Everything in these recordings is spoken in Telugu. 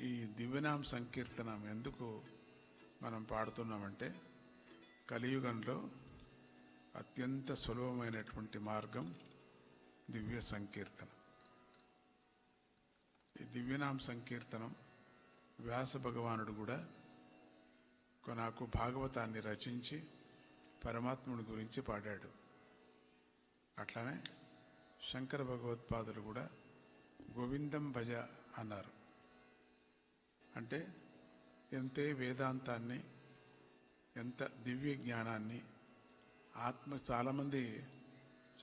ఈ దివ్యనామ సంకీర్తనం ఎందుకు మనం పాడుతున్నామంటే కలియుగంలో అత్యంత సులభమైనటువంటి మార్గం దివ్య సంకీర్తనం. ఈ దివ్యనామ సంకీర్తనం వ్యాస భగవానుడు కూడా నాకు భాగవతాన్ని రచించి పరమాత్ముడి గురించి పాడాడు. అట్లానే శంకర భగవత్పాదులు కూడా గోవిందం భజ అన్నారు. అంటే ఎంతే వేదాంతాన్ని ఎంత దివ్య జ్ఞానాన్ని ఆత్మ చాలామంది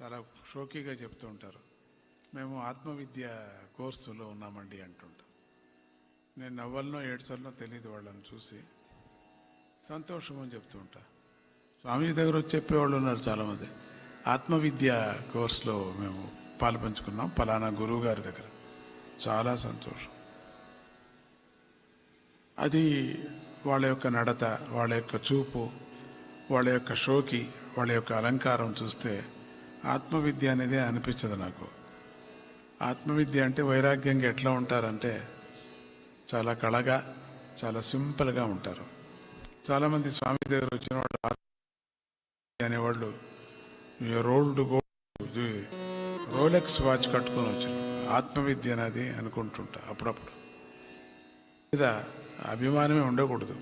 చాలా షోకీగా చెప్తూ ఉంటారు. మేము ఆత్మవిద్య కోర్సులో ఉన్నామండి అంటుంటాం నేను నవ్వలనో ఏడ్చలనో తెలియదు వాళ్ళని చూసి సంతోషం అని చెప్తూ ఉంటా. స్వామీజీ దగ్గర వచ్చి చెప్పేవాళ్ళు ఉన్నారు చాలామంది. ఆత్మవిద్య కోర్సులో మేము పాలు పంచుకున్నాం. ఫలానా గురువు గారి దగ్గర. చాలా సంతోషం. అది వాళ్ళ యొక్క నడత వాళ్ళ యొక్క చూపు వాళ్ళ యొక్క షోకి వాళ్ళ యొక్క అలంకారం చూస్తే ఆత్మవిద్య అనేది అనిపించదు నాకు. ఆత్మవిద్య అంటే వైరాగ్యంగా ఎట్లా ఉంటారంటే చాలా కళగా చాలా సింపుల్గా ఉంటారు. చాలామంది స్వామి దగ్గర వచ్చిన వాళ్ళు అనేవాళ్ళు రోల్డ్ గోల్డ్ రోలెక్స్ వాచ్ కట్టుకొని వచ్చారు ఆత్మవిద్య అనేది అనుకుంటుంటా అప్పుడప్పుడు. లేదా అభిమానమే ఉండకూడదు.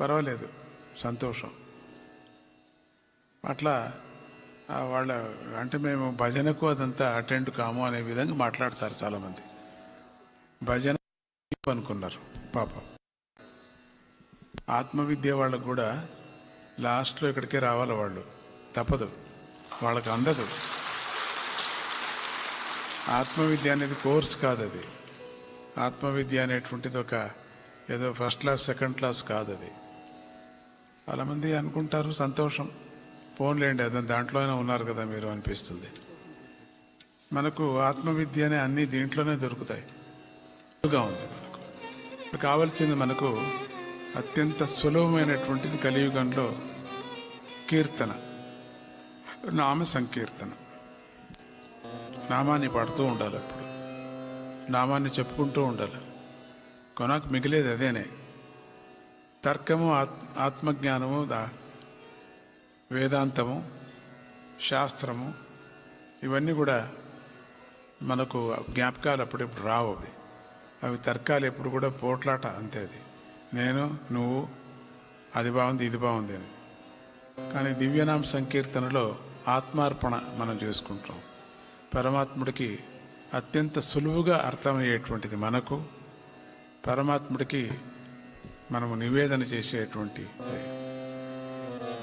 పర్వాలేదు సంతోషం. అట్లా వాళ్ళ అంటే మేము భజనకు అదంతా అటెండ్ కాము అనే విధంగా మాట్లాడతారు చాలామంది. భజన అనుకున్నారు పాపం. ఆత్మవిద్య వాళ్ళకు కూడా లాస్ట్లో ఇక్కడికే రావాలి వాళ్ళు. తప్పదు వాళ్ళకి అందదు. ఆత్మవిద్య అనేది కోర్స్ కాదు అది ఆత్మవిద్య అనేటువంటిది ఒక ఏదో ఫస్ట్ క్లాస్ సెకండ్ క్లాస్ కాదు అది. చాలామంది అనుకుంటారు సంతోషం. ఫోన్లేండి అదే దాంట్లోనే ఉన్నారు కదా మీరు అనిపిస్తుంది. మనకు ఆత్మవిద్య అనే అన్ని దీంట్లోనే దొరుకుతాయి. ఉంది మనకు. కావాల్సింది మనకు అత్యంత సులభమైనటువంటిది కలియుగంలో కీర్తన. నామ సంకీర్తన. నామాన్ని పడుతూ ఉండాలి అప్పుడు. నామాన్ని చెప్పుకుంటూ ఉండాలి. కొనకు మిగిలేది అదేనే. తర్కము ఆత్ ఆత్మజ్ఞానము దా వేదాంతము శాస్త్రము ఇవన్నీ కూడా మనకు జ్ఞాపకాలు అప్పుడప్పుడు రావు అవి. అవి తర్కాలు ఎప్పుడు కూడా పోట్లాట అంతే అది. నేను నువ్వు అది బాగుంది ఇది బాగుంది అని. కానీ దివ్యనామ సంకీర్తనలో ఆత్మార్పణ మనం చేసుకుంటాం. పరమాత్ముడికి అత్యంత సులువుగా అర్థమయ్యేటువంటిది మనకు పరమాత్ముడికి మనము నివేదన చేసేటువంటి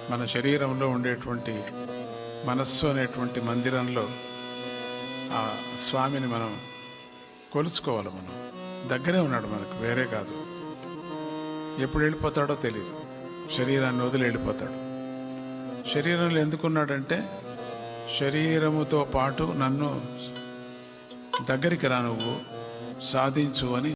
మన శరీరంలో ఉండేటువంటి మనస్సు అనేటువంటి మందిరంలో ఆ స్వామిని మనం కొలుచుకోవాలి మనం. దగ్గరే ఉన్నాడు మనకు వేరే కాదు. ఎప్పుడు వెళ్ళిపోతాడో తెలియదు శరీరాన్ని వదిలి వెళ్ళిపోతాడు. శరీరంలో ఎందుకున్నాడంటే శరీరముతో పాటు నన్ను దగ్గరికి రా నువ్వు సాధించు అని